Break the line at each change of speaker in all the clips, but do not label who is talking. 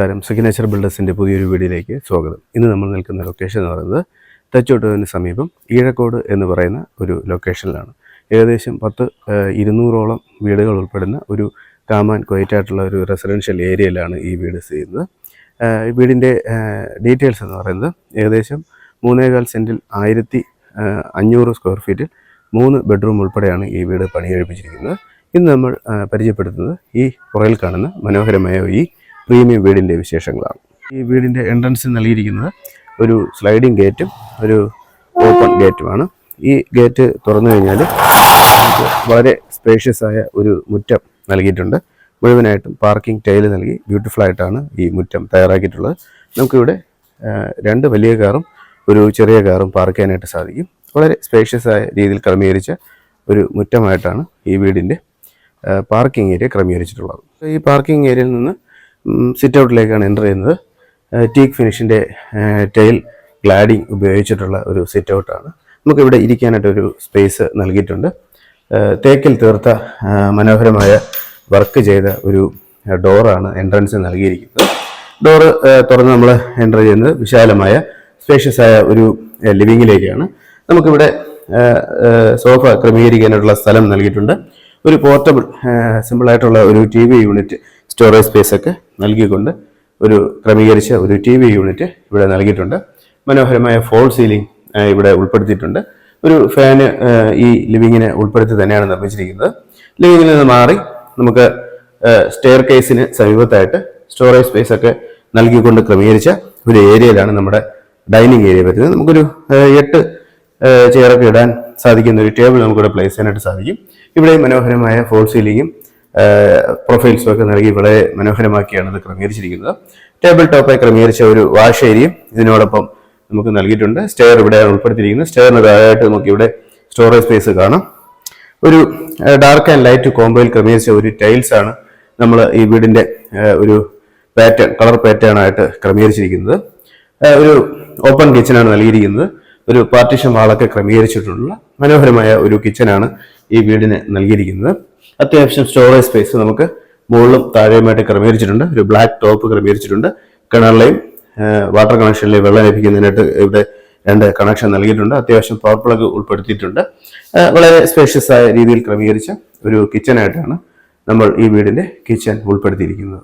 നമസ്കാരം. സിഗ്നേച്ചർ ബിൽഡേഴ്സിന്റെ പുതിയൊരു വീഡിയോയിലേക്ക് സ്വാഗതം. ഇന്ന് നമ്മൾ നിൽക്കുന്ന ലൊക്കേഷൻ എന്ന് പറയുന്നത് തച്ചോട്ടുവിന് സമീപം ഈഴക്കോട് എന്ന് പറയുന്ന ഒരു ലൊക്കേഷനിലാണ് ഏകദേശം പത്ത് ഇരുന്നൂറോളം വീടുകൾ ഉൾപ്പെടുന്ന ഒരു കാമാൻ ക്വയറ്റായിട്ടുള്ള ഒരു റെസിഡൻഷ്യൽ ഏരിയയിലാണ് ഈ വീട് സ്ഥിതി ചെയ്യുന്നത്. വീടിന്റെ ഡീറ്റെയിൽസ് എന്ന് പറയുന്നത് ഏകദേശം മൂന്നേകാൽ സെന്റിൽ ആയിരത്തി അഞ്ഞൂറ് സ്ക്വയർ ഫീറ്റിൽ മൂന്ന് ബെഡ്റൂം ഉൾപ്പെടെയാണ് ഈ വീട് പണിയെഴുപ്പിച്ചിരിക്കുന്നത് ഇന്ന് നമ്മൾ പരിചയപ്പെടുത്തുന്നത് ഈ പുറയിൽ കാണുന്ന മനോഹരമായ ഈ പ്രീമിയം വീടിന്റെ വിശേഷങ്ങളാണ്. ഈ വീടിന്റെ എൻട്രൻസിൽ നൽകിയിരിക്കുന്നത് ഒരു സ്ലൈഡിംഗ് ഗേറ്റും ഒരു ഓപ്പൺ ഗേറ്റുമാണ് ഈ ഗേറ്റ് തുറന്നു കഴിഞ്ഞാൽ വളരെ സ്പേഷ്യസ് ആയ ഒരു മുറ്റം നൽകിയിട്ടുണ്ട്. മുഴുവനായിട്ടും പാർക്കിംഗ് ടൈൽ നൽകി ബ്യൂട്ടിഫുൾ ആയിട്ടാണ് ഈ മുറ്റം തയ്യാറാക്കിയിട്ടുള്ളത്. നമുക്കിവിടെ രണ്ട് വലിയ കാറും ഒരു ചെറിയ കാറും പാർക്ക് ചെയ്യാനായിട്ട് സാധിക്കും. വളരെ സ്പേഷ്യസ് ആയ രീതിയിൽ ക്രമീകരിച്ച ഒരു മുറ്റമായിട്ടാണ് ഈ വീടിന്റെ പാർക്കിംഗ് ഏരിയ ക്രമീകരിച്ചിട്ടുള്ളത്. ഈ പാർക്കിംഗ് ഏരിയയിൽ നിന്ന് സിറ്റ് ഔട്ടിലേക്കാണ് എന്റർ ചെയ്യുന്നത്. ടീക്ക് ഫിനിഷിന്റെ ടൈൽ ഗ്ലാഡിങ് ഉപയോഗിച്ചിട്ടുള്ള ഒരു സിറ്റ് ഔട്ടാണ് നമുക്കിവിടെ ഇരിക്കാനായിട്ട് ഒരു സ്പേസ് നൽകിയിട്ടുണ്ട്. തേക്കിൽ തീർത്ത മനോഹരമായ വർക്ക് ചെയ്ത ഒരു ഡോറാണ് എൻട്രൻസ് നൽകിയിരിക്കുന്നത്. ഡോറ് തുറന്ന് നമ്മൾ എന്റർ ചെയ്യുന്നത് വിശാലമായ സ്പേഷ്യസ് ആയ ഒരു ലിവിങ്ങിലേക്കാണ് നമുക്കിവിടെ സോഫ ക്രമീകരിക്കാനായിട്ടുള്ള സ്ഥലം നൽകിയിട്ടുണ്ട്. ഒരു പോർട്ടബിൾ സിമ്പിളായിട്ടുള്ള ഒരു T V unit storage space ഒക്കെ നൽകിക്കൊണ്ട് ഒരു ക്രമീകരിച്ച ഒരു ടി വി യൂണിറ്റ് ഇവിടെ നൽകിയിട്ടുണ്ട്. മനോഹരമായ ഫോൾ സീലിംഗ് ഇവിടെ ഉൾപ്പെടുത്തിയിട്ടുണ്ട്. ഒരു ഫാന് ഈ ലിവിങ്ങിനെ ഉൾപ്പെടുത്തി തന്നെയാണ് നിർമ്മിച്ചിരിക്കുന്നത്. ലിവിങ്ങിൽ നിന്ന് മാറി നമുക്ക് സ്റ്റെയർ കേസിന് സമീപത്തായിട്ട് സ്റ്റോറേജ് സ്പേസ് ഒക്കെ നൽകിക്കൊണ്ട് ക്രമീകരിച്ച ഒരു ഏരിയയിലാണ് നമ്മുടെ ഡൈനിങ് ഏരിയ വരുന്നത്. നമുക്കൊരു എട്ട് ചെയറൊക്കെ ഇടാൻ സാധിക്കുന്ന ഒരു ടേബിൾ നമുക്കിവിടെ പ്ലേസ് ചെയ്യാനായിട്ട് സാധിക്കും. ഇവിടെ മനോഹരമായ ഫോൾ സീലിങ്ങും പ്രൊഫൈൽസും ഒക്കെ നൽകി വളരെ മനോഹരമാക്കിയാണ് ഇത് ക്രമീകരിച്ചിരിക്കുന്നത്. ടേബിൾ ടോപ്പായി ക്രമീകരിച്ച ഒരു വാഷ് ഇതിനോടൊപ്പം നമുക്ക് നൽകിയിട്ടുണ്ട്. സ്റ്റെയർ ഇവിടെയാണ് ഉൾപ്പെടുത്തിയിരിക്കുന്നത്. സ്റ്റെയറിന് താഴെയായിട്ട് നമുക്ക് ഇവിടെ സ്റ്റോറേജ് സ്പേസ് കാണാം. ഒരു ഡാർക്ക് ആൻഡ് ലൈറ്റ് കോംബോയിൽ ക്രമീകരിച്ച ഒരു ടൈൽസ് ആണ് നമ്മൾ ഈ വീടിന്റെ ഒരു പാറ്റേൺ കളർ പാറ്റേൺ ആയിട്ട് ക്രമീകരിച്ചിരിക്കുന്നത്. ഒരു ഓപ്പൺ കിച്ചനാണ് നൽകിയിരിക്കുന്നത്. ഒരു പാർട്ടീഷൻ വാളൊക്കെ ക്രമീകരിച്ചിട്ടുള്ള മനോഹരമായ ഒരു കിച്ചനാണ് ഈ വീടിന് നൽകിയിരിക്കുന്നത്. അത്യാവശ്യം സ്റ്റോറേജ് സ്പേസ് നമുക്ക് മുകളിലും താഴെയുമായിട്ട് ക്രമീകരിച്ചിട്ടുണ്ട്. ഒരു ബ്ലാക്ക് ടോപ്പ് ക്രമീകരിച്ചിട്ടുണ്ട്. കിണറിലെയും വാട്ടർ കണക്ഷനിലെയും വെള്ളം ലഭിക്കുന്നതിനായിട്ട് ഇവിടെ രണ്ട് കണക്ഷൻ നൽകിയിട്ടുണ്ട്. അത്യാവശ്യം പവർ പ്ലഗ് ഉൾപ്പെടുത്തിയിട്ടുണ്ട്. വളരെ സ്പേഷ്യസ് ആയ രീതിയിൽ ക്രമീകരിച്ച ഒരു കിച്ചനായിട്ടാണ് നമ്മൾ ഈ വീടിന്റെ കിച്ചൺ ഉൾപ്പെടുത്തിയിരിക്കുന്നത്.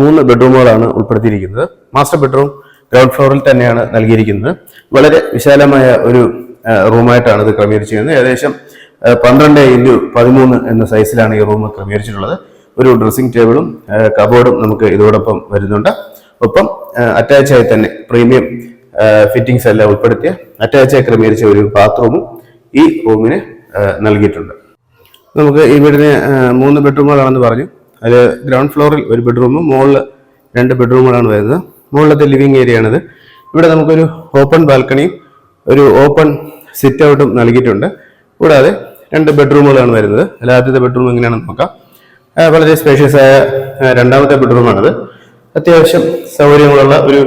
മൂന്ന് ബെഡ്റൂമുകളാണ് ഉൾപ്പെടുത്തിയിരിക്കുന്നത്. മാസ്റ്റർ ബെഡ്റൂം ഗ്രൗണ്ട് ഫ്ലോറിൽ തന്നെയാണ് നൽകിയിരിക്കുന്നത്. വളരെ വിശാലമായ ഒരു റൂമായിട്ടാണ് ഇത് ക്രമീകരിച്ചിരിക്കുന്നത്. ഏകദേശം പന്ത്രണ്ട് ഇന്റു പതിമൂന്ന് എന്ന സൈസിലാണ് ഈ റൂം ക്രമീകരിച്ചിട്ടുള്ളത്. ഒരു ഡ്രസ്സിംഗ് ടേബിളും കബോർഡും നമുക്ക് ഇതോടൊപ്പം വരുന്നുണ്ട്. ഒപ്പം അറ്റാച്ചായി തന്നെ പ്രീമിയം ഫിറ്റിംഗ്സ് എല്ലാം ഉൾപ്പെടുത്തിയ അറ്റാച്ചായി ക്രമീകരിച്ച ഒരു ബാത്റൂമും ഈ റൂമിന് നൽകിയിട്ടുണ്ട്. നമുക്ക് ഈ വീടിന് മൂന്ന് ബെഡ്റൂമുകളാണെന്ന് പറഞ്ഞു. അതിൽ ഗ്രൗണ്ട് ഫ്ലോറിൽ ഒരു ബെഡ്റൂമും മുകളിൽ രണ്ട് ബെഡ്റൂമുകളാണ് വരുന്നത്. മുകളിലത്തെ ലിവിങ് ഏരിയ ആണിത് ഇവിടെ നമുക്കൊരു ഓപ്പൺ ബാൽക്കണിയും ഒരു ഓപ്പൺ സിറ്റ് ഔട്ടും നൽകിയിട്ടുണ്ട്. കൂടാതെ രണ്ട് ബെഡ്റൂമുകളാണ് വരുന്നത്. അല്ല ആദ്യത്തെ ബെഡ്റൂം എങ്ങനെയാണെന്ന് നോക്കാം. വളരെ സ്പേഷ്യസ് ആയ രണ്ടാമത്തെ ബെഡ്റൂമാണത് അത്യാവശ്യം സൗകര്യങ്ങളുള്ള ഒരു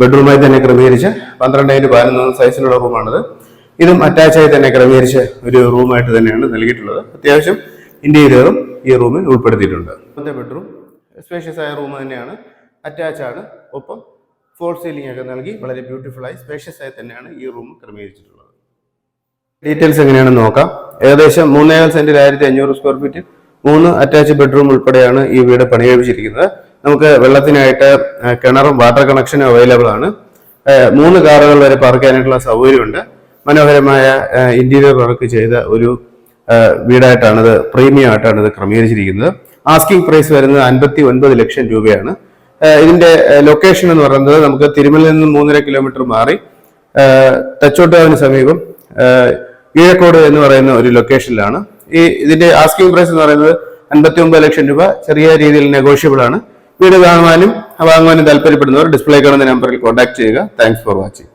ബെഡ്റൂമായി തന്നെ ക്രമീകരിച്ച് പന്ത്രണ്ട് ഇന്റു പതിനൊന്ന് സൈസിലുള്ള റൂമാണിത് ഇതും അറ്റാച്ച് ആയി തന്നെ ക്രമീകരിച്ച് ഒരു റൂമായിട്ട് തന്നെയാണ് നൽകിയിട്ടുള്ളത്. അത്യാവശ്യം ഇന്റീരിയറും ഈ റൂമിൽ ഉൾപ്പെടുത്തിയിട്ടുണ്ട്. ഒന്നത്തെ ബെഡ്റൂം സ്പേഷ്യസ് ആയ റൂം തന്നെയാണ്. അറ്റാച്ച് ആണ്. ഒപ്പം ഫോൾ സീലിംഗ് ഒക്കെ നൽകി വളരെ ബ്യൂട്ടിഫുൾ ആയി സ്പേഷ്യസ് ആയി തന്നെയാണ് ഈ റൂം ക്രമീകരിച്ചിട്ടുള്ളത്. ഡീറ്റെയിൽസ് എങ്ങനെയാണെന്ന് നോക്കാം. ഏകദേശം മൂന്നേകാൽ സെന്റിൽ ആയിരത്തി അഞ്ഞൂറ് സ്ക്വയർ ഫീറ്റ് മൂന്ന് അറ്റാച്ച് ബെഡ്റൂം ഉൾപ്പെടെയാണ് ഈ വീട് പണികഴിപ്പിച്ചിരിക്കുന്നത്. നമുക്ക് വെള്ളത്തിനായിട്ട് കിണറും വാട്ടർ കണക്ഷനും അവൈലബിൾ ആണ്. മൂന്ന് കാറുകൾ വരെ പാർക്ക് സൗകര്യമുണ്ട്. മനോഹരമായ ഇന്റീരിയർ വർക്ക് ചെയ്ത ഒരു വീടായിട്ടാണിത് പ്രീമിയം ആയിട്ടാണ് ഇത് ക്രമീകരിച്ചിരിക്കുന്നത്. ആസ്കിംഗ് പ്രൈസ് വരുന്നത് അൻപത്തി ഒൻപത് ലക്ഷം രൂപയാണ്. ഇതിന്റെ ലൊക്കേഷൻ എന്ന് പറയുന്നത് നമുക്ക് തിരുമലയിൽ നിന്ന് മൂന്നര കിലോമീറ്റർ മാറി തച്ചോട്ടുകാവിന് സമീപം ആ, ഈഴക്കോട് എന്ന് പറയുന്ന ഒരു ലൊക്കേഷനിലാണ് ഈ ഇതിന്റെ ആസ്കിംഗ് പ്രൈസ് എന്ന് പറയുന്നത് അൻപത്തി ഒമ്പത് ലക്ഷം രൂപ. ചെറിയ രീതിയിൽ നെഗോഷ്യബിൾ ആണ്. വീട് കാണുവാനും വാങ്ങുവാനും താല്പര്യപ്പെടുന്നവർ ഡിസ്പ്ലേ കാണുന്ന നമ്പറിൽ കോൺടാക്ട് ചെയ്യുക. Thanks for watching